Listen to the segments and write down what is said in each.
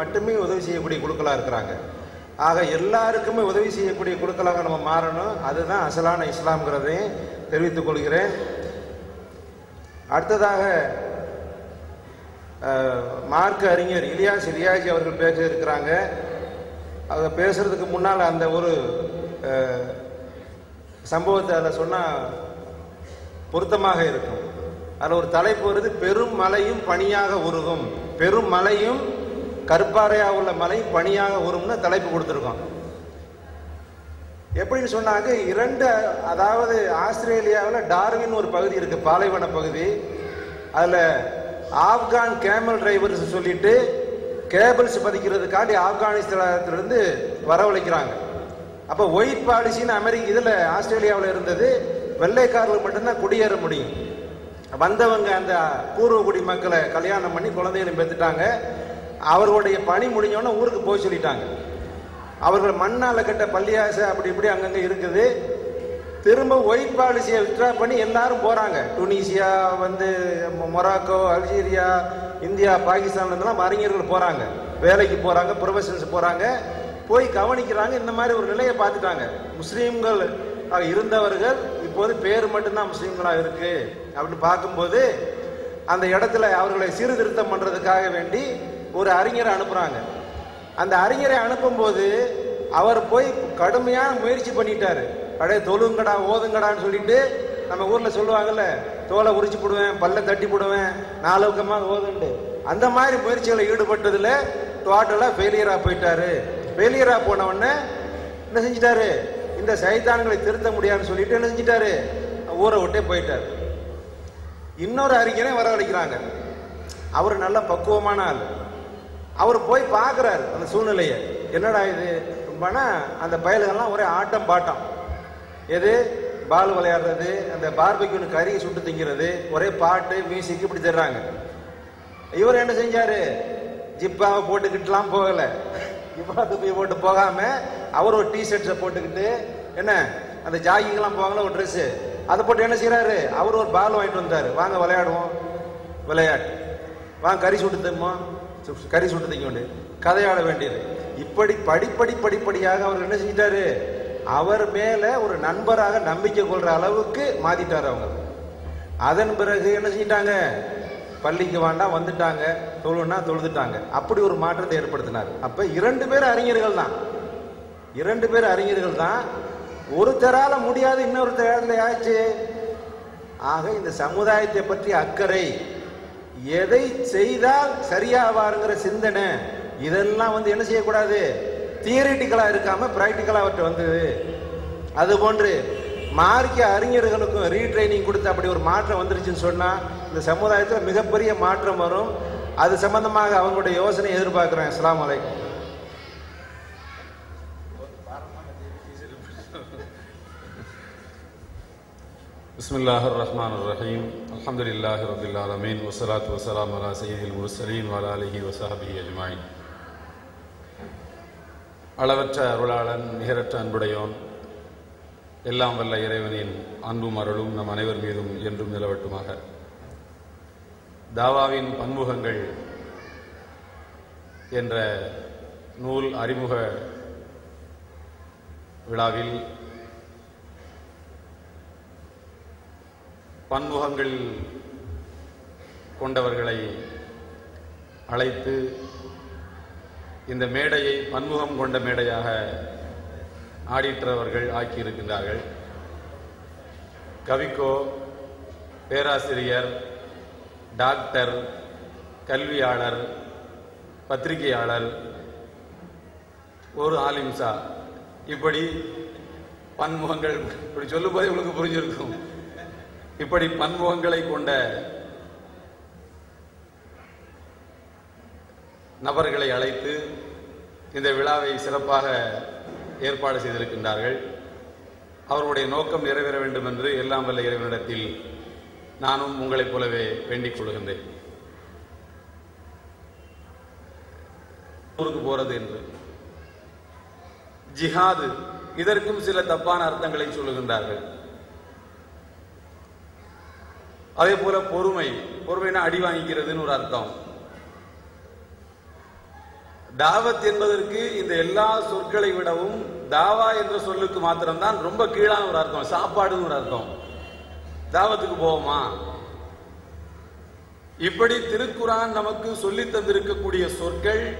மட்டுமே உதவி செய்யக்கூடிய குழுக்களாக இருக்கிறாங்க. ஆக எல்லாருக்குமே உதவி செய்யக்கூடிய குழுக்களாக நம்ம மாறணும். அதுதான் அசலான இஸ்லாம்ங்கிறதையும் தெரிவித்துக் கொள்கிறேன். அடுத்ததாக மார்க் மார்க்க அறிஞர் இலியாஸ் ரியாஜி அவர்கள் பேச இருக்கிறாங்க. அவங்க பேசுறதுக்கு முன்னால் அந்த ஒரு சம்பவத்தை அதில் சொன்னால் பொருத்தமாக இருக்கும். அதில் ஒரு தலைப்பு வருது பெரும் மலையும் பனியாக உருகும். பெரும் மலையும் கற்பாறையாக உள்ள மலை பனியாக உரும்னு தலைப்பு கொடுத்துருக்கோம். எப்படின்னு சொன்னாங்க இரண்டு அதாவது ஆஸ்திரேலியாவில் டார்வின் ஒரு பகுதி இருக்கு பாலைவன பகுதி. அதில் ஆப்கான் கேமல் டிரைவர்ஸ் சொல்லிட்டு கேபிள்ஸ் பதிக்கிறதுக்காண்டி ஆப்கானிஸ்தானத்திலிருந்து வரவழைக்கிறாங்க. அப்போ ஒயிட் பாலிசின்னு அமெரிக்க இதில் ஆஸ்திரேலியாவில் இருந்தது வெள்ளைக்காரர்கள் மட்டும்தான் குடியேற முடியும். வந்தவங்க அந்த பூர்வகுடி மக்களை கல்யாணம் பண்ணி குழந்தைகளும் பெற்றுட்டாங்க. அவர்களுடைய பணி முடிஞ்சோடனே ஊருக்கு போய் சொல்லிட்டாங்க. அவர்கள் மண்ணால் கட்ட பள்ளியாசை அப்படி இப்படி அங்கங்கே இருக்குது. திரும்ப ஒயிட் பாலிசியை வித்ட்ரா பண்ணி எல்லாரும் போகிறாங்க டுனீசியா வந்து மொ- மொராக்கோ அல்ஜீரியா இந்தியா பாகிஸ்தான்லேருந்துலாம் அறிஞர்கள் போகிறாங்க வேலைக்கு போகிறாங்க ப்ரொஃபஷன்ஸ் போகிறாங்க போய் கவனிக்கிறாங்க இந்த மாதிரி ஒரு நிலையை பார்த்துட்டாங்க. முஸ்லீம்கள் இருந்தவர்கள் இப்போது பேர் மட்டும்தான் முஸ்லீம்களாக இருக்குது அப்படின்னு பார்க்கும்போது அந்த இடத்துல அவர்களை சீர்திருத்தம் பண்ணுறதுக்காக வேண்டி ஒரு அறிஞரை அனுப்புறாங்க. அந்த அறிஞரை அனுப்பும்போது அவர் போய் கடுமையான முயற்சி பண்ணிட்டாரு. அடே தொழுங்கடா ஓதுங்கடான்னு சொல்லிட்டு நம்ம ஊர்ல சொல்லுவாங்கல்ல தோலை உரிச்சு போடுவேன் பல்ல தட்டி போடுவேன் நாலுக்கமா ஓதுண்டு அந்த மாதிரி முயற்சிகளை ஈடுபட்டதுல டோட்டலா ஃபெயிலியரா போயிட்டாரு. ஃபெயிலியரா போன உடனே என்ன செஞ்சிட்டாரு? இந்த சைத்தான்களை திருத்த முடியாதுன்னு சொல்லிட்டு என்ன செஞ்சிட்டாரு? ஊரை விட்டே போயிட்டாரு. இன்னொரு அறிஞரை வரவழைக்கிறாங்க. அவர் நல்ல பக்குவமான ஆள். அவர் போய் பார்க்குறாரு அந்த சூழ்நிலையை. என்னடா இது? ரொம்பனா அந்த பயலுகள்லாம் ஒரே ஆட்டம் பாட்டம். எது? பால் விளையாடுறது அந்த பார்பெக்யூனு கறி சுட்டு திங்கிறது ஒரே பாட்டு மியூசிக் இப்படி தர்றாங்க. இவர் என்ன செஞ்சாரு? ஜிப்பாவை போட்டுக்கிட்டுலாம் போகலை. ஜிப்பா துப்பி போட்டு போகாமல் அவர் ஒரு டி ஷர்ட்ஸை போட்டுக்கிட்டு என்ன? அந்த ஜாகிங்லாம் போவாங்களா ஒரு ட்ரெஸ்ஸு அதை போட்டு என்ன செய்கிறாரு அவர் ஒரு பால் வாங்கிட்டு வந்தார். வாங்க விளையாடுவோம். விளையாட்டு. வா கறி சுட்டு தருமா? சு- கறி சுட்டு திங்க கதையாட வேண்டியது. இப்படி படிப்படி படிப்படியாக அவர் என்ன செஞ்சிட்டாரு? அவர் மேல ஒரு நண்பராக நம்பிக்கை கொள்ற அளவுக்கு மாத்திட்டாரு அவங்க. அதன் பிறகு என்ன செஞ்சிட்டாங்க? பள்ளிக்கு வேண்டாம் வந்துட்டாங்க. தொழுனா தொழுதுட்டாங்க. அப்படி ஒரு மாற்றத்தை ஏற்படுத்தினார். அப்ப இரண்டு பேர் அறிஞர்கள் தான். இரண்டு பேர் அறிஞர்கள் தான். ஒருத்தரால முடியாது இன்னொருத்தரால ஆச்சு ஆக இந்த சமுதாயத்தை பற்றி அக்கறை எதை செய்தால் சரியாவாருங்கிற சிந்தனை இதெல்லாம் வந்து என்ன செய்யக்கூடாது? தியரிட்டிக்கலா இருக்காம பிராக்டிக்கலா அவர்கிட்ட வந்தது. அது போன்று மார்க்க அறிஞர்களுக்கும் ரீட்ரைனிங் கொடுத்து அப்படி ஒரு மாற்றம் வந்துருச்சுன்னு சொன்னா இந்த சமுதாயத்தில் மிகப்பெரிய மாற்றம் வரும். அது சம்பந்தமாக அவங்களுடைய யோசனை எதிர்பார்க்குறேன். அஸ்ஸலாமு அலைக்கும். பிஸ்மில்லாஹ் ரஹ்மான் ரஹீம் அலமதுல்லாஹி ரபில் ஆலமீன் வசலாத் வசலாம் அலா சையதில் முர்சலீன் வலா அலிஹி வசாபி அஜ்மாயின் அளவற்ற அருளாளன் நிகரற்ற அன்புடையோன் எல்லாம் வல்ல இறைவனின் அன்பும் அருளும் நம் அனைவர் மீதும் என்றும் நிலவட்டுமாக. தாவாவின் பன்முகங்கள் என்ற நூல் அறிமுக விழாவில் பன்முகங்கள் கொண்டவர்களை அழைத்து இந்த மேடையை பன்முகம் கொண்ட மேடையாக ஆடிற்றவர்கள் ஆக்கியிருக்கின்றார்கள். கவிக்கோ பேராசிரியர் டாக்டர் கல்வியாளர் பத்திரிகையாளர் ஒரு ஆலிம்சா. இப்படி பன்முகங்கள் இப்படி சொல்லும்போதே உங்களுக்கு புரிஞ்சிருக்கும். இப்படி பன்முகங்களை கொண்ட நபர்களை அழைத்து இந்த விழாவை சிறப்பாக ஏற்பாடு செய்திருக்கின்றார்கள். அவர்களுடைய நோக்கம் நிறைவேற வேண்டும் என்று எல்லாம் வல்ல இறைவனிடத்தில் நானும் உங்களைப் போலவே வேண்டிக் கொள்கின்றேன். ஊருக்கு போறது என்று. ஜிஹாது இதற்கும் சில தப்பான அர்த்தங்களை சொல்லுகின்றார்கள். அதே போல பொறுமை. பொறுமைனா அடி வாங்கிக்கிறதுன்னு ஒரு அர்த்தம். தாவத் என்பதற்கு இந்த எல்லா சொற்களை விடவும் தாவா என்ற சொல்லுக்கு மாத்திரம்தான் ரொம்ப கீழான ஒரு அர்த்தம். சாப்பாடுன்னு ஒரு அர்த்தம். தாவத்துக்கு போவோமா? இப்படி திருக்குரான் நமக்கு சொல்லித் தந்திருக்கக்கூடிய சொற்கள்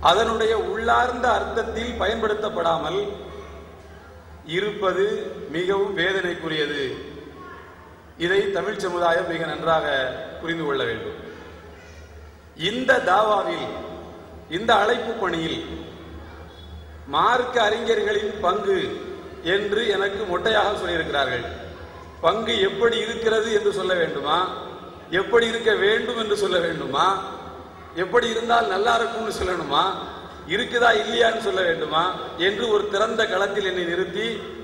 அதனுடைய உள்ளார்ந்த அர்த்தத்தில் பயன்படுத்தப்படாமல் இருப்பது மிகவும் வேதனைக்குரியது. இதை தமிழ் சமுதாயம் மிக நன்றாக புரிந்து கொள்ள வேண்டும். இந்த தாவாவில் இந்த அழைப்பு பணியில் மார்க்க அறிஞர்களின் பங்கு என்று எனக்கு மொட்டையாக சொல்லியிருக்கிறார்கள். பங்கு எப்படி இருக்கிறது என்று சொல்ல வேண்டுமா? எப்படி இருக்க வேண்டும் என்று சொல்ல வேண்டுமா? எப்படி இருந்தால் நல்லா இருக்கும்னு சொல்லணுமா? இருக்குதா இல்லையான்னு சொல்ல வேண்டுமா? என்று ஒரு திறந்த களத்தில் என்னை நிறுத்தி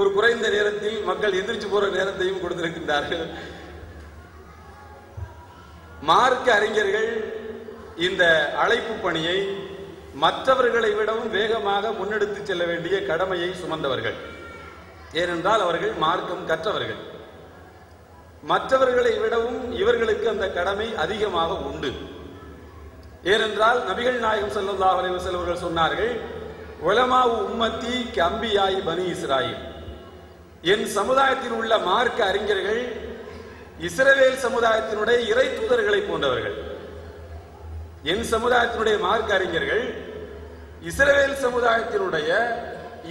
ஒரு குறைந்த நேரத்தில் மக்கள் எந்திரிச்சு போற நேரத்தையும் கொடுத்திருக்கின்றார்கள். மார்க்க அறிஞர்கள் இந்த அழைப்பு பணியை மற்றவர்களை விடவும் வேகமாக முன்னெடுத்து செல்ல வேண்டிய கடமையை சுமந்தவர்கள். ஏனென்றால் அவர்கள் மார்க்கம் கற்றவர்கள். மற்றவர்களை விடவும் இவர்களுக்கு அந்த கடமை அதிகமாக உண்டு. ஏனென்றால் நபிகள் நாயகம் ஸல்லல்லாஹு செல்வர்கள் அவர்கள் சொன்னார்கள் உலமாவு உம்மத்தி கம்பியாய் பனி இஸ்ராயில். என் சமுதாயத்தில் உள்ள மார்க்க அறிஞர்கள் இஸ்ரவேல் சமுதாயத்தினுடைய இறை தூதர்களை போன்றவர்கள். என் சமுதாயத்தினுடைய மார்க்க அறிஞர்கள் இஸ்ரவேல் சமுதாயத்தினுடைய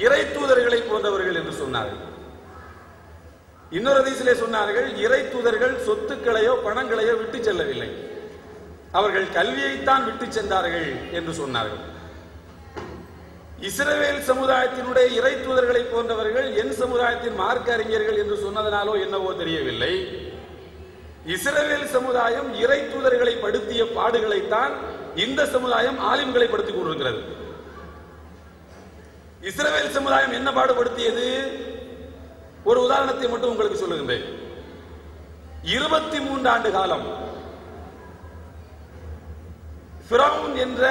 இறை தூதர்களை போன்றவர்கள் என்று சொன்னார்கள். இன்னொரு அதிசிலே சொன்னார்கள் இறை தூதர்கள் சொத்துக்களையோ பணங்களையோ விட்டு செல்லவில்லை. அவர்கள் கல்வியைத்தான் விட்டு சென்றார்கள் என்று சொன்னார்கள். இஸ்ரவேல் சமுதாயத்தினுடைய இறை தூதர்களை போன்றவர்கள் என் சமுதாயத்தின் மார்க்க அறிஞர்கள் என்று சொன்னதனாலோ என்னவோ தெரியவில்லை. இஸ்ரவேல் சமுதாயம் இறை தூதர்களை படுத்திய பாடுகளைத்தான் இந்த சமுதாயம் ஆலிம்களை படுத்திக் கொண்டிருக்கிறது. இஸ்ரவேல் சமுதாயம் என்ன பாடுபடுத்தியது? ஒரு உதாரணத்தை மட்டும் உங்களுக்கு சொல்லுகின்றேன். இருபத்தி மூன்று ஆண்டு காலம் என்ற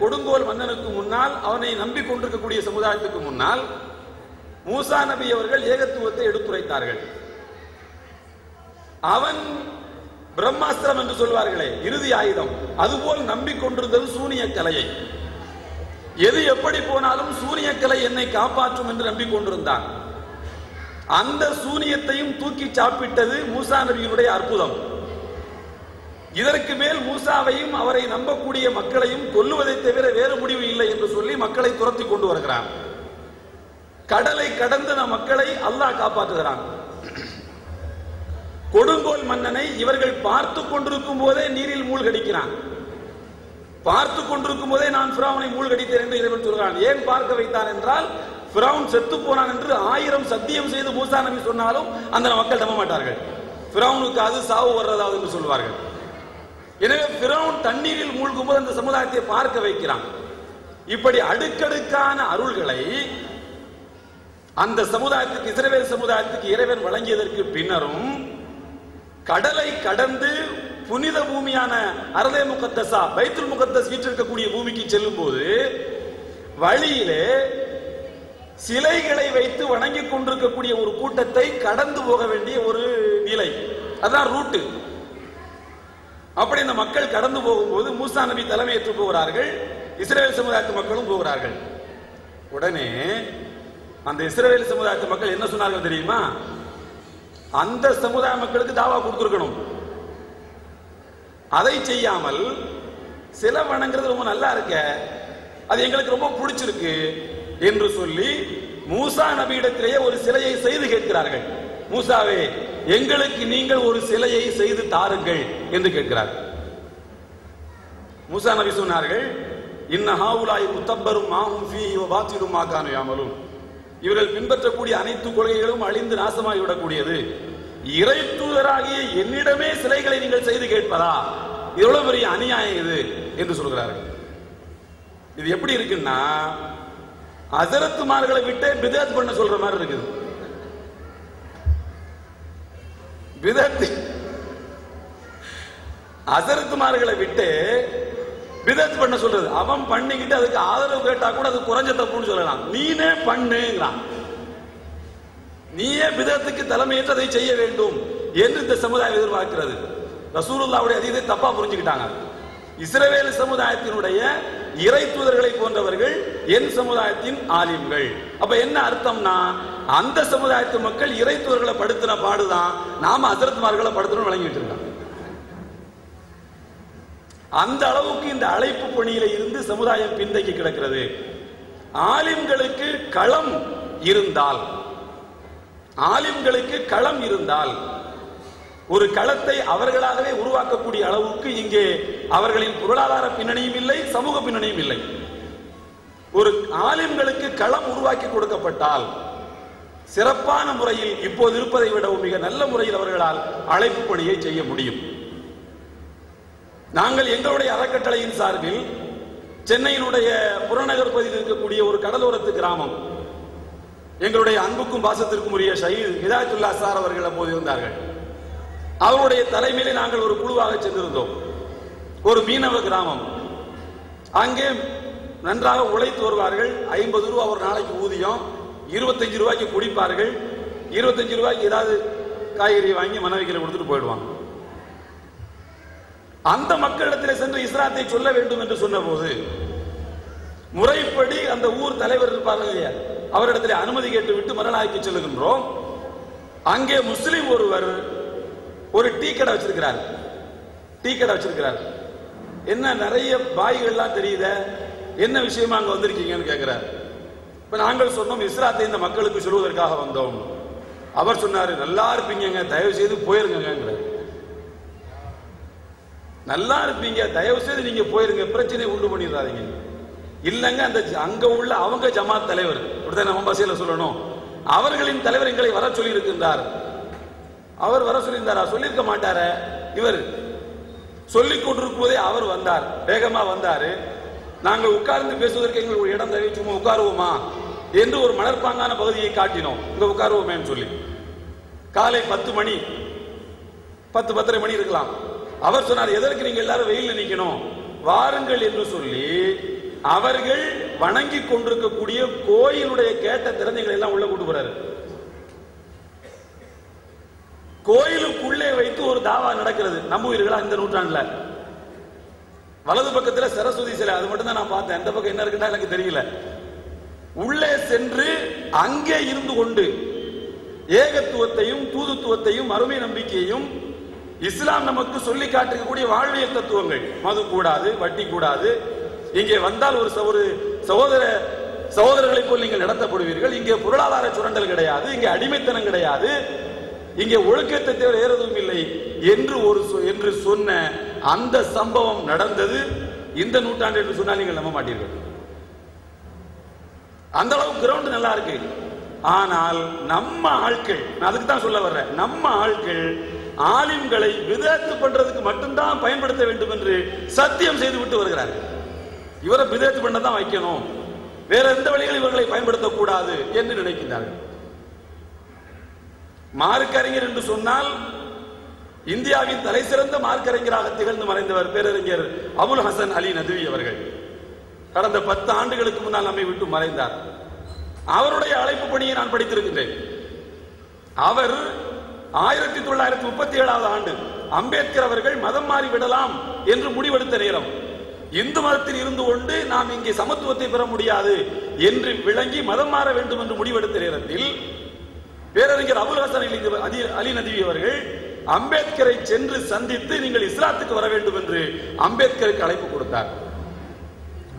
கொடுங்கோல் மன்னனுக்கு முன்னால் அவனை நம்பிக்கொண்டிருக்கக்கூடிய சமுதாயத்துக்கு முன்னால் மூசா நபி அவர்கள் ஏகத்துவத்தை எடுத்துரைத்தார்கள். அவன் பிரம்மாஸ்திரம் என்று சொல்வார்களே இறுதி ஆயுதம். அதுபோல் நம்பிக்கொண்டிருந்தது சூனிய கலையை. எது எப்படி போனாலும் சூனிய கலை என்னை காப்பாற்றும் என்று நம்பிக்கொண்டிருந்தான் அந்த சூனியத்தையும் தூக்கி சாப்பிட்டது மூசா நபியினுடைய அற்புதம். இதற்கு மேல் மூசாவையும் அவரை நம்பக்கூடிய மக்களையும் கொல்லுவதை தவிர வேறு முடிவு இல்லை என்று சொல்லி மக்களை துரத்தி கொண்டு வருகிறான். கடலை கடந்த நம் மக்களை அல்லாஹ் காப்பாற்றுகிறான். கொடுங்கோல் மன்னனை இவர்கள் பார்த்து கொண்டிருக்கும் போதே நீரில் மூழ்கடிக்கிறான். பார்த்து கொண்டிருக்கும் போதே நான் பிராவனை மூழ்கடித்தேன் என்று இறைவன் சொல்கிறான். ஏன் பார்க்க வைத்தான் என்றால் பிராவன் செத்து போனான் என்று ஆயிரம் சத்தியம் செய்து மூசா நபி சொன்னாலும் அந்த மக்கள் நம்ப மாட்டார்கள். பிராவனுக்கு அது சாவு வர்றதாவது என்று சொல்வார்கள். எனவே பிறவுன் தண்ணீரில் மூழ்கும் போது அந்த சமுதாயத்தை பார்க்க வைக்கிறான். இப்படி அடுக்கடுக்கான அருள்களை அந்த சமுதாயத்துக்கு இஸ்ரவேல் சமுதாயத்துக்கு இறைவன் வழங்கியதற்கு பின்னரும் கடலை கடந்து புனித பூமியான அரலே முகத்தசா பைத்துல் முகத்தஸ் வீற்றிருக்கக்கூடிய பூமிக்கு செல்லும் போது வழியிலே சிலைகளை வைத்து வணங்கிக் கொண்டிருக்கக்கூடிய ஒரு கூட்டத்தை கடந்து போக வேண்டிய ஒரு நிலை. அதுதான் ரூட்டு. அப்படி இந்த மக்கள் கடந்து போகும்போது மூசா நபி தலைமையேற்று போகிறார்கள். இஸ்ரேல் சமுதாயத்து மக்களும் போகிறார்கள். உடனே அந்த இஸ்ரேல் சமுதாயத்து மக்கள் என்ன சொன்னார்கள் தெரியுமா? அந்த சமுதாய மக்களுக்கு தாவா கொடுத்துருக்கணும். அதை செய்யாமல் சில வணங்குறது ரொம்ப நல்லா இருக்க. அது எங்களுக்கு ரொம்ப பிடிச்சிருக்கு என்று சொல்லி மூசா நபியிடத்திலேயே ஒரு சிலையை செய்து கேட்கிறார்கள். மூசாவே எங்களுக்கு நீங்கள் ஒரு சிலையை செய்து தாருங்கள் என்று கேட்கிறார். மூசா நபி சொன்னார்கள் இன்ன ஹாவுலாய் முத்தப்பரும் மாஹும் ஃபீ வ பாத்திலும் யாமலும் இவர்கள் பின்பற்றக்கூடிய அனைத்து கொள்கைகளும் அழிந்து நாசமாகிவிடக்கூடியது இறை தூதராகிய என்னிடமே சிலைகளை நீங்கள் செய்து கேட்பதா? எவ்வளவு பெரிய அநியாயம் இது என்று சொல்கிறார்கள். இது எப்படி இருக்குன்னா அசரத்துமார்களை விட்டு பிதேத் பண்ண சொல்ற மாதிரி இருக்குது. விதத்தி. அசரத்துமார்களை விட்டு விதத்து பண்ண சொல்றது. அவன் பண்ணிக்கிட்டு அதுக்கு ஆதரவு கேட்டா கூட அது குறைஞ்ச தப்புன்னு சொல்லலாம். நீனே பண்ணுங்கிறான். நீயே விதத்துக்கு தலைமையேற்று அதை செய்ய வேண்டும் என்று இந்த சமுதாயம் எதிர்பார்க்கிறது. ரசூலுல்லாவுடைய அதிகத்தை தப்பா புரிஞ்சுக்கிட்டாங்க. இஸ்ரவேல் சமுதாயத்தினுடைய இறை தூதர்களை போன்றவர்கள் என் சமுதாயத்தின் ஆலிம்கள். அப்ப என்ன அர்த்தம்னா அந்த சமுதாயத்து மக்கள் இறைத்துவர்களை படுத்தின பாடுதான் நாம அசரத்மார்களை படுத்தணும் வழங்கிட்டு இருக்காங்க அந்த அளவுக்கு இந்த அழைப்பு பணியில இருந்து சமுதாயம் பின்தங்கி கிடக்கிறது. ஆலிம்களுக்கு களம் இருந்தால் ஆலிம்களுக்கு களம் இருந்தால் ஒரு களத்தை அவர்களாகவே உருவாக்கக்கூடிய அளவுக்கு இங்கே அவர்களின் பொருளாதார பின்னணியும் இல்லை சமூக பின்னணியும் இல்லை. ஒரு ஆலிம்களுக்கு களம் உருவாக்கி கொடுக்கப்பட்டால் சிறப்பான முறையில் இப்போது இருப்பதை விடவும் மிக நல்ல முறையில் அவர்களால் அழைப்பு பணியை செய்ய முடியும். நாங்கள் எங்களுடைய அறக்கட்டளையின் சார்பில் சென்னையினுடைய புறநகர் பகுதியில் இருக்கக்கூடிய ஒரு கடலோரத்து கிராமம் எங்களுடைய அன்புக்கும் பாசத்திற்கும் உரிய ஷஹீத் ஹிதாயத்துல்லா சார் அவர்கள் அப்போது இருந்தார்கள். அவருடைய தலைமையிலே நாங்கள் ஒரு குழுவாக சென்றிருந்தோம். ஒரு மீனவ கிராமம். அங்கே நன்றாக உழைத்து வருவார்கள். ஐம்பது ரூபா ஒரு நாளைக்கு ஊதியம். இருபத்தஞ்சு ரூபாய்க்கு குடிப்பார்கள். இருபத்தஞ்சு ரூபாய்க்கு ஏதாவது காய்கறி வாங்கி மனைவிகளை கொடுத்துட்டு போயிடுவாங்க. அந்த மக்களிடத்தில் சென்று இஸ்லாத்தை சொல்ல வேண்டும் என்று சொன்னபோது முறைப்படி அந்த ஊர் தலைவர் இருப்பார்கள் இல்லையா? அவரிடத்தில் அனுமதி கேட்டு விட்டு மரணாய்க்கு செல்லுகின்றோம். அங்கே முஸ்லிம் ஒருவர் ஒரு டீ கடை வச்சிருக்கிறார். டீ கடை வச்சிருக்கிறார். என்ன நிறைய பாய்கள்லாம் தெரியுத? என்ன விஷயமா அங்க வந்திருக்கீங்கன்னு கேட்கிறார் இப்ப நாங்கள் சொன்னோம் இஸ்ராத்தை இந்த மக்களுக்கு சொல்வதற்காக வந்தோம். அவர் சொன்னாரு நல்லா இருப்பீங்க தயவு செய்து போயிருங்க நல்லா இருப்பீங்க தயவு செய்து நீங்க போயிருங்க பிரச்சனை உண்டு பண்ணிடுறாதீங்க இல்லைங்க அந்த அங்க உள்ள அவங்க ஜமாத் தலைவர் இப்படிதான் நம்ம பசியில சொல்லணும். அவர்களின் தலைவர் எங்களை வர சொல்லி இருக்கின்றார் அவர் வர சொல்லியிருந்தாரா? சொல்லியிருக்க மாட்டார. இவர் சொல்லிக் கொண்டிருக்கும்போதே அவர் வந்தார் வேகமா வந்தாரு. நாங்கள் உட்கார்ந்து பேசுவதற்கு எங்களுக்கு ஒரு இடம் தவிர சும்மா உட்காருவோமா? என்று ஒரு மலர்பாங்கான பகுதியை காட்டினோம். இங்க உட்காருவோமேன்னு சொல்லி. காலை பத்து மணி பத்து பத்தரை மணி இருக்கலாம். அவர் சொன்னார் எதற்கு நீங்க எல்லாரும் வெயில்ல நிக்கணும்? வாருங்கள் என்று சொல்லி அவர்கள் வணங்கி கொண்டிருக்கக்கூடிய கோயிலுடைய கேட்ட திறமைகளை எல்லாம் உள்ள கூட்டு போறாரு. கோயிலுக்குள்ளே வைத்து ஒரு தாவா நடக்கிறது. நம்புவீர்களா இந்த நூற்றாண்டுல? வலது பக்கத்துல சரஸ்வதி சிலை அது மட்டும் தான் நான் பார்த்தேன். இந்த பக்கம் என்ன இருக்குன்னா எனக்கு தெரியல. உள்ளே சென்று அங்கே இருந்து கொண்டு ஏகத்துவத்தையும் தூதுத்துவத்தையும் அருமை நம்பிக்கையையும் இஸ்லாம் நமக்கு சொல்லி காட்டிருக்கக்கூடிய வாழ்வியல் தத்துவங்கள். மது கூடாது வட்டி கூடாது. இங்கே வந்தால் ஒரு ஒரு சகோதர சகோதரர்களை போல் நீங்கள் நடத்தப்படுவீர்கள். இங்கே பொருளாதார சுரண்டல் கிடையாது இங்கே அடிமைத்தனம் கிடையாது. இங்கே ஒழுக்கத்தை தேவை ஏறதும் இல்லை என்று ஒரு என்று சொன்ன அந்த சம்பவம் நடந்தது. இந்த நூற்றாண்டு என்று சொன்னால் நீங்கள் நம்ப மாட்டீர்கள். அந்த அளவுக்கு கிரவுண்ட் நல்லா இருக்கு. ஆனால் நம்ம ஆட்கள் நான் அதுக்கு தான் சொல்ல வர்றேன். நம்ம ஆட்கள் ஆலிம்களை விதத்து பண்றதுக்கு மட்டும்தான் பயன்படுத்த வேண்டும் என்று சத்தியம் செய்து விட்டு வருகிறார் இவரை விதத்து பண்ண தான் வைக்கணும். வேற எந்த வழிகளில் இவர்களை பயன்படுத்தக்கூடாது என்று நினைக்கின்றார்கள். மார்க்கறிஞர் என்று சொன்னால் இந்தியாவின் தலை சிறந்த மார்க்கறிஞராக திகழ்ந்து மறைந்தவர் பேரறிஞர் அபுல் ஹசன் அலி நதுவி அவர்கள். கடந்த பத்து ஆண்டுகளுக்கு முன்னால் நம்மை விட்டு மறைந்தார். அவருடைய அழைப்பு பணியை நான் படித்திருக்கின்றேன். அவர் ஆயிரத்தி தொள்ளாயிரத்தி முப்பத்தி ஏழாவது ஆண்டு அம்பேத்கர் அவர்கள் மதம் மாறி விடலாம் என்று முடிவெடுத்த நேரம். இந்து மதத்தில் இருந்து கொண்டு நாம் இங்கே சமத்துவத்தை பெற முடியாது என்று விளங்கி மதம் மாற வேண்டும் என்று முடிவெடுத்த நேரத்தில் பேரறிஞர் அபுல் ஹசன் அலி அலி நதிவி அவர்கள் அம்பேத்கரை சென்று சந்தித்து நீங்கள் இஸ்லாத்துக்கு வர வேண்டும் என்று அம்பேத்கருக்கு அழைப்பு கொடுத்தார்.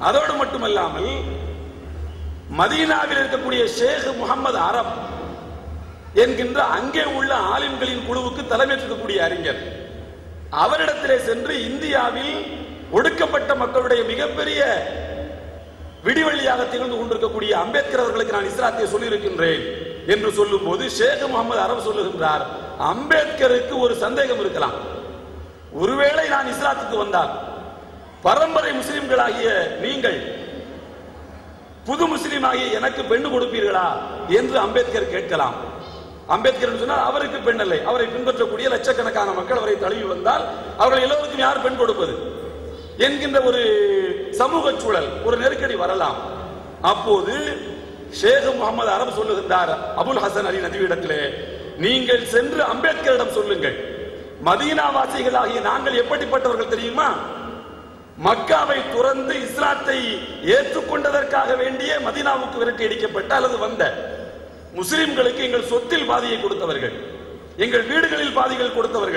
அதோடு மட்டுமல்லாமல் மதீனாவில் இருக்கக்கூடிய ஷேக் முகமது அரப் என்கின்ற அங்கே உள்ள ஆலிம்களின் குழுவுக்கு தலைமையேற்கக்கூடிய அறிஞர். அவரிடத்திலே சென்று இந்தியாவில் ஒடுக்கப்பட்ட மக்களுடைய மிகப்பெரிய விடிவெளியாக திகழ்ந்து கொண்டிருக்கக்கூடிய அம்பேத்கர் அவர்களுக்கு நான் இஸ்லாத்தை சொல்லியிருக்கின்றேன் என்று சொல்லும் போது ஷேக் முகமது அரப் சொல்லுகின்றார் அம்பேத்கருக்கு ஒரு சந்தேகம் இருக்கலாம். ஒருவேளை நான் இஸ்லாத்துக்கு வந்தால் பரம்பரை முஸ்லிம்களாகிய நீங்கள் புது முஸ்லீம் ஆகிய எனக்கு பெண்ணு கொடுப்பீர்களா என்று அம்பேத்கர் கேட்கலாம். அம்பேத்கர் சொன்னால் அவருக்கு பெண் இல்லை. அவரை பின்பற்றக்கூடிய லட்சக்கணக்கான மக்கள் அவரை தழுவி வந்தால் அவர்கள் எல்லோருக்கும் யார் பெண் கொடுப்பது? என்கின்ற ஒரு சமூக சூழல் ஒரு நெருக்கடி வரலாம். அப்போது ஷேக் முகமது அரபு சொல்லுகின்றார் அபுல் ஹசன் அலி நதிவிடத்திலே நீங்கள் சென்று அம்பேத்கரிடம் சொல்லுங்கள். மதீனா வாசிகளாகிய நாங்கள் எப்படிப்பட்டவர்கள் தெரியுமா? மக்காவை துறந்து இஸ்லாத்தை ஏற்றுக்கொண்டதற்காக வேண்டிய மதீனாவுக்கு விரட்டி அடிக்கப்பட்ட அல்லது வந்த முஸ்லிம்களுக்கு எங்கள் சொத்தில் பாதியை கொடுத்தவர்கள் எங்கள் வீடுகளில் பாதிகள் கொடுத்தவர்கள்.